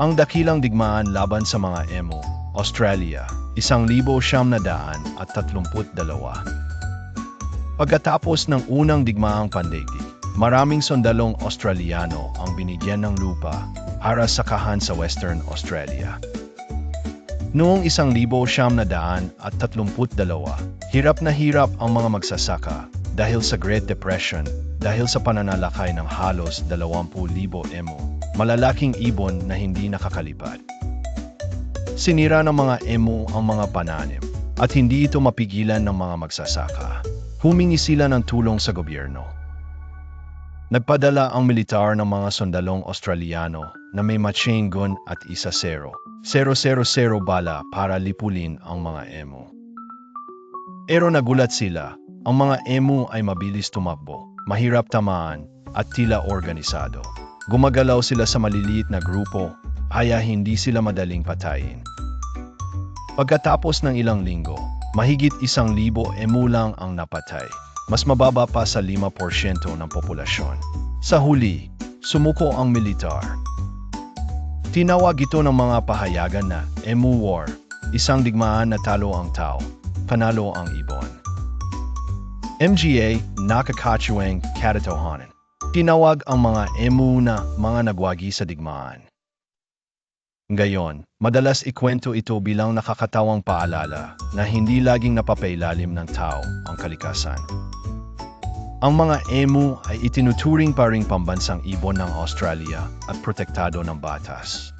Ang dakilang digmaan laban sa mga emo, Australia, isang libo siyam na daan at tatlumput dalawa. Pagkatapos ng unang digmaang pandaigdig, maraming sundalong Australiano ang binigyan ng lupa para sa kahan sa Western Australia. Noong isang libo siyam na daan at tatlumput dalawa, hirap na hirap ang mga magsasaka dahil sa Great Depression, dahil sa pananalakay ng halos 20,000 emo, malalaking ibon na hindi nakakalipat. Sinira ng mga emo ang mga pananim at hindi ito mapigilan ng mga magsasaka. Humingi sila ng tulong sa gobyerno. Nagpadala ang militar ng mga sundalong Australiano na may machine gun at isa zero. 000 bala para lipulin ang mga emo. Pero nagulat sila, ang mga emo ay mabilis tumakbo, mahirap tamaan at tila organisado. Gumagalaw sila sa maliliit na grupo, kaya hindi sila madaling patayin. Pagkatapos ng ilang linggo, mahigit isang libo emu lang ang napatay. Mas mababa pa sa 5% ng populasyon. Sa huli, sumuko ang militar. Tinawag ito ng mga pahayagan na Emu War, isang digmaan na talo ang tao, panalo ang ibon. MGA nakakatsuwang katatohanan. Tinawag ang mga emu na mga nagwagi sa digmaan. Ngayon, madalas ikwento ito bilang nakakatawang paalala na hindi laging napapailalim ng tao ang kalikasan. Ang mga emu ay itinuturing pa ring pambansang ibon ng Australia at protektado ng batas.